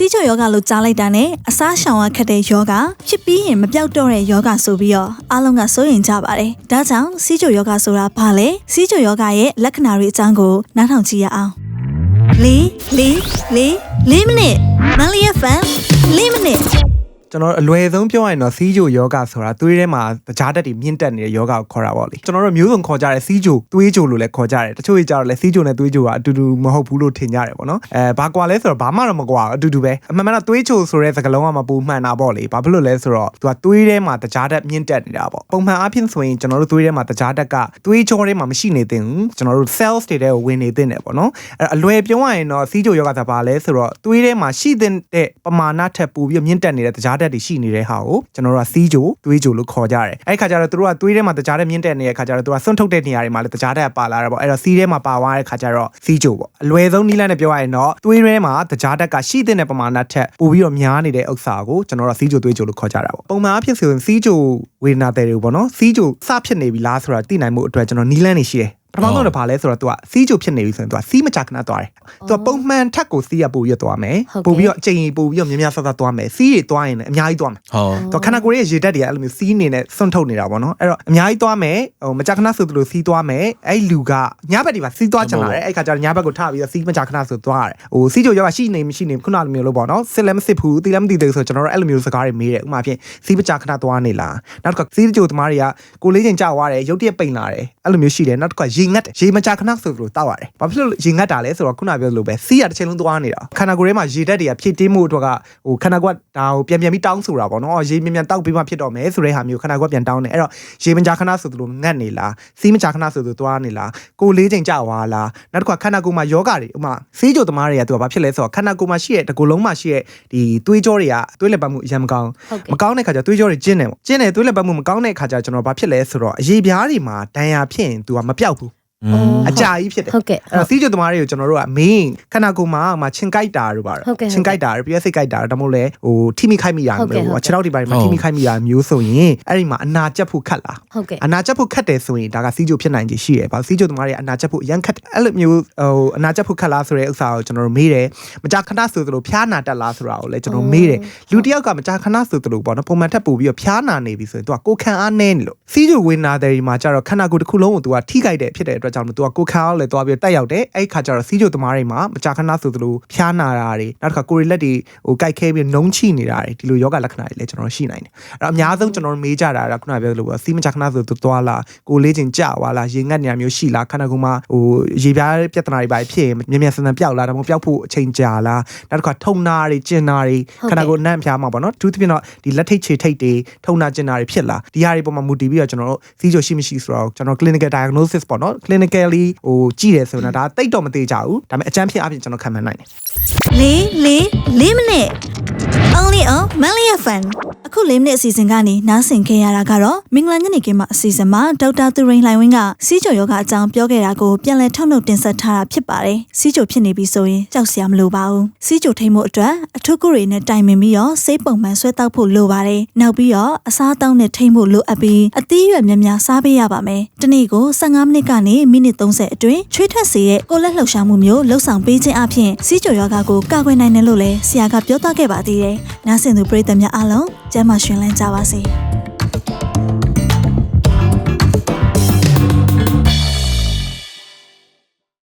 စီးချိုယောဂလို့ကြားလိုက်တာနဲ့အစားရှောင်ရခက်တဲ့ယောဂဖြစ်ပြီးရင်မပြောက်တော့တဲ့ယောဂဆိုပြီးတော့အားလုံးကစိုးရင်ကြပါတယ်ဒါကြောင့်စီးချိုယောဂဆိုတာဘာလဲစီးချိုယောဂရဲ့လက္ခဏာတွေအကြောင်းကိုနားထောင်ကြည့်ရအောင်လေးလေးလေးလေးမိနစ်မလီယဖန်လေးမိနစ် ကျွန်တော်တို့အလွယ်ဆုံးပြောရရင်တော့စီးဂျိုယောဂဆိုတာသွေးထဲမှာတကြားတက်တွေမြင့်တက်နေတဲ့ယောဂကိုခေါ်တာပေါ့လေကျွန်တော်တို့မျိုးစုံခေါ်ကြတယ်စီးဂျိုသွေးဂျိုလို့လည်းခေါ်ကြတယ်တချို့ကြီးကြတော့လည်းစီးဂျိုနဲ့သွေးဂျိုကအတူတူမဟုတ်ဘူးလို့ထင်ကြတယ်ပေါ့နော်အဲဘာကွာလဲဆိုတော့ဘာမှတော့မကွာဘူးအတူတူပဲအမှန်မှန်တော့သွေးဂျိုဆိုတဲ့စကားလုံးကမပူမှန်တာပေါ့လေဘာဖြစ်လို့လဲဆိုတော့သူကသွေးထဲမှာတကြားတက်မြင့်တက်နေတာပေါ့ပုံမှန်အားဖြင့်ဆိုရင်ကျွန်တော်တို့သွေးထဲမှာတကြားတက်ကသွေးကြောထဲမှာမရှိနေသင့်ဘူးကျွန်တော်တို့ cells တွေထဲကိုဝင်နေသင့်တယ်ပေါ့နော်အဲ့အလွယ်ပြောရရင်တော့စီးဂျိုယောဂဆိုတာဘာလဲဆိုတော့သွေးထဲမှာရှိတဲ့ပမာဏထက်ပိုပြီးမြင့်တက်နေတဲ့တကြားတက်တွေရှိနေတဲ့ဟာကိုကျွန်တော်တို့ကစီးဂျိုသွေးဂျိုလို့ခေါ်ကြတယ်အဲ့ဒီခါကျတော့သူတို့ကသွေးထဲမှာတကြားတက်မြင့်တက်နေတဲ့ခါကျတော့သူကဆွန့်ထုတ်တဲ့နေရာတွေမှာလည်းတကြားတက်ပါလာတာပေါ့အဲ့တော့စီးထဲမှာပါသွားတဲ့ခါကျတော့စီးဂျိုပေါ့အလွယ်ဆုံးနည်းလမ်းနဲ့ပြောရရင်တော့သွေးထဲမှာတကြားတက်ကရှိတဲ့ပမာဏထက်ပိုပြီးတော့များနေတဲ့ဥစ္စာကိုကျွန်တော်တို့ကစီးဂျိုသွေးဂျိုလို့ခေါ်ကြတာပေါ့ပုံမှန်အဖြစ်ဆိုရင်စီးဂျိုဝေဒနာတွေပေါ့နော်စီးဂျိုစဖြစ်နေပြီလားဆိုတာသိနိုင်မှုအတွက်ကျွန်တော်နီးလန်းနေရှိတယ်ပ ထမဆုံးတော့ဗာလဲဆိုတော့ तू ကစီးကြိုဖြစ်နေပြီဆိုရင် तू ကစီးမချခဏသွားတယ်။ तू ကပုံမှန်ထက်ကိုစီးရပို့ရသွားမယ် ဟုတ်ကဲ့ ပို့ပြီးတော့အချိန်ကြီးပို့ပြီးတော့များများဆဆသွားမယ်စီးတွေသွားရင်လည်းအများကြီးသွားမယ် ဟုတ် ။တော့ခန္ဓာကိုယ်ရဲ့ရေဓာတ်တွေကအဲ့လိုမျိုးစီးနေနဲ့စွန့်ထုတ်နေတာပေါ့နော်။အဲ့တော့အများကြီးသွားမယ်ဟိုမချခဏဆိုသလိုစီးသွားမယ်။အဲ့လူကညဘက်ဒီမှာစီးသွားချင်လာတယ်။အဲ့ခါကျတော့ညဘက်ကိုထပြီးတော့စီးမချခဏဆိုသွားရတယ်။ဟိုစီးကြိုရောကရှိနေမရှိနေခုနလိုမျိုးလို့ပေါ့နော်။စစ်လည်းမစစ်ဘူး။တီလည်းမတီသေးဘူးဆိုတော့ကျွန်တော်တို့အဲ့လိုမျိုးစကားတွေမေးတယ်။ဥပမာဖြင့်စီးမချခဏသွားနေလား။နောက်တစ်ခါစီးကြိုသမားတွေကကိုလေးချင်းကြောက်သွားတယ်။ရုတ်တရက်ပိန်လာတယ်။အဲ့လိုမျိုးရှိတယ်။နောက်တစ်ခါရေ ငတ်တယ်။ရေမချခဏဆိုသလိုတောက်ရတယ်။ဘာဖြစ်လို့ရေငတ်တာလဲဆိုတော့ခုနပြောသလိုပဲစီးရတစ်ချိန်လုံးသွားနေတာ။ခန္ဓာကိုယ်ထဲမှာရေဓာတ်တွေကဖြည့်တင်းမှုအတွက်ကဟိုခန္ဓာကိုယ်ကဒါကိုပြန်ပြန်ပြီးတောင်းဆိုတာပေါ့နော်။အော်ရေမြန်မြန်တောက်ပြီးမှဖြစ်တော့မယ်ဆိုတဲ့ဟာမျိုးခန္ဓာကိုယ်ကပြန်တောင်းတယ်။အဲ့တော့ရေမချခဏဆိုသလိုငတ်နေလား။စီးမချခဏဆိုသလိုသွားနေလား။ကိုလေးချိန်ကြောက်သွားလား။နောက်တစ်ခါခန္ဓာကိုယ်မှာယောဂတွေဥပမာစီးကြိုသမားတွေကသူကဘာဖြစ်လဲဆိုတော့ခန္ဓာကိုယ်မှာရှိတဲ့တကူလုံးမှာရှိတဲ့ဒီသွေးကြောတွေကသွေးလက်ပတ်မှုအရင်မကောင်းဟုတ်ကဲ့မကောင်းတဲ့ခါကျသွေးကြောတွေကျင်းတယ်ပေါ့ကျင်းတယ်သွေးလက်ပတ်မှုမကောင်းတဲ့ခါကျကျွန်တော်ဘာဖြစ်လဲဆိုတော့အရေးပြားတွေမှာဒဏ်ရာဖြစ်ရင် तू ကမပြောက်ဘူး အကြာကြီးဖြစ်တယ်ဟုတ်ကဲ့အဲ့တော့စီးကျုပ်သမားတွေကိုကျွန်တော်တို့က main ခန္ဓာကိုယ်မှာမှာချင်းကြိုက်တာတို့ပါတော့ဟုတ်ကဲ့ချင်းကြိုက်တာတို့ပြည့်စိတ်ကြိုက်တာတို့ဒါမှမဟုတ်လေဟိုထိမိခိုက်မိတာဟုတ်ကဲ့မျိုးဟုတ်ကဲ့ပေါ့ခြေထောက်တွေပိုင်းမှာဟုတ်ထိမိခိုက်မိတာမျိုးဆိုရင်အဲ့ဒီမှာအနာကျက်ဖို့ခက်လားဟုတ်ကဲ့အနာကျက်ဖို့ခက်တယ်ဆိုရင်ဒါကစီးကျုပ်ဖြစ်နိုင်ခြေရှိတယ်။ဘာလို့စီးကျုပ်သမားတွေအနာကျက်ဖို့အရန်ခက်တယ်အဲ့လိုမျိုးဟိုအနာကျက်ဖို့ခက်လားဆိုတဲ့ဥစ္စာကိုကျွန်တော်တို့မေးတယ်။မကြာခဏဆိုသလိုဖျားနာတက်လားဆိုတာကိုလည်းကျွန်တော်မေးတယ်။လူတစ်ယောက်ကမကြာခဏဆိုသလိုပေါ့နော်ပုံမှန်ထက်ပို့ပြီးတော့ဖျားနာနေပြီဆိုရင်သူကကိုယ်ခံအားနည်းနေလို့စီးကျုပ်ဝေနာတယ်ဒီမှာကျတော့ခန္ဓာကိုယ်တစ်ခုလုံးကိုသူကထိခိုက်တဲ့ဖြစ်တဲ့အတွက်ကြောင့်မို့သူကကိုယ်ခံအားလည်းသွားပြီးတော့တက်ရောက်တယ်။အဲ့ဒီခါကျတော့စီးကျုပ်သမားတွေမှာမကြာခဏဆိုသလိုဖျားနာတာတွေနောက်တစ်ခါကိုယ်ရီလက်တွေဟိုကြိုက်ခဲပြီးနှုံးချိနေတာတွေဒီလိုယောဂလက္ခဏာတွေလည်းကျွန်တော်ရှိနိုင်တယ်။အဲ့တော့အများဆုံးကျွန်တော်တို့မေးကြတာကခုနကပြောသလိုပေါ့စီးမကြာခဏဆိုသူသွားလာကိုယ်လေးချင်းကြာသွားလားရေငတ်နေရမျိုးရှိလားခန္ဓာကိုယ်မှာဟိုရေပြားပြဿနာတွေပါဖြစ်ရင်မြန်မြန်ဆန်ဆန်ပျောက်လားဒါမှမဟုတ်ပျောက်ဖို့အချိန်ကြာလားနောက်တစ်ခါထုံနာတွေကျင်နာတွေဟုတ်ကဲ့ခန္ဓာကိုယ်အနှံ့အဖျားမှာပေါ့နော်သူသဖြင့်တော့ဒီလက်ထိတ်ခြေထိတ်တွေထုံနာကျင်နာတွေဖြစ်လားဒီဟာတွေပေါ်မှာမူတည်ပြီးတော့ကျွန်တော်တို့စီးချိုရှိမရှိဆိုတော့ကျွန်တော် clinical diagnosis ပေါ့နော် clinically ဟိုကြည့်တယ်ဆိုရင်တော့ဒါတိတ်တော့မသေးကြဘူးဒါပေမဲ့အကြမ်းဖျင်းအပြင်ကျွန်တော်ခံမှန်းနိုင်တယ်လေးလေးလေးမိနစ် only on Melly FM အခုလေးမိနစ်အစီအစဉ်ကနေနားဆင်ခဲ့ရတာကတော့မင်္ဂလာညနေခင်းမှာအစီအစဉ်မှာဒေါက်တာသူရိန်လှိုင်ဝင်းကစီးချိုယောဂအကြောင်းပြောခဲ့တာကိုပြန်လည်ထုတ်နှုတ်တင်ဆက်ထားတာဖြစ်ပါတယ်စီးချိုဖြစ်နေပြီဆိုရင်ကြောက်စရာမလိုပါဘူးစီးချိုထိမ့်မှုအတွက်အထုပ်ကုတွေနဲ့တိုင်ပင်ပြီးတော့စိတ်ပုံမှန်ဆွဲတောက်ဖို့လိုပါတယ်နောက်ပြီးတော့အစားအသောက်နဲ့ထိမ့်ဖို့လိုအပ်ပြီးအသီးအရွက်များများစားပေးရပါမယ်တနေ့ကို15မိနစ်ကနေမိနစ်30အတွင်းချွေးထွက်စေတဲ့ကိုယ်လက်လှုပ်ရှားမှုမျိုးလှုပ်ဆောင်ပေးခြင်းအပြင်စီးချိုယောဂကိုကာကွယ်နိုင်တယ်လို့လည်းဆရာကပြောသွားခဲ့ပါသေးတယ်နားဆင်သူပရိသတ်များအားလုံးကျမ်းမာရှင်လန်းကြပါစေ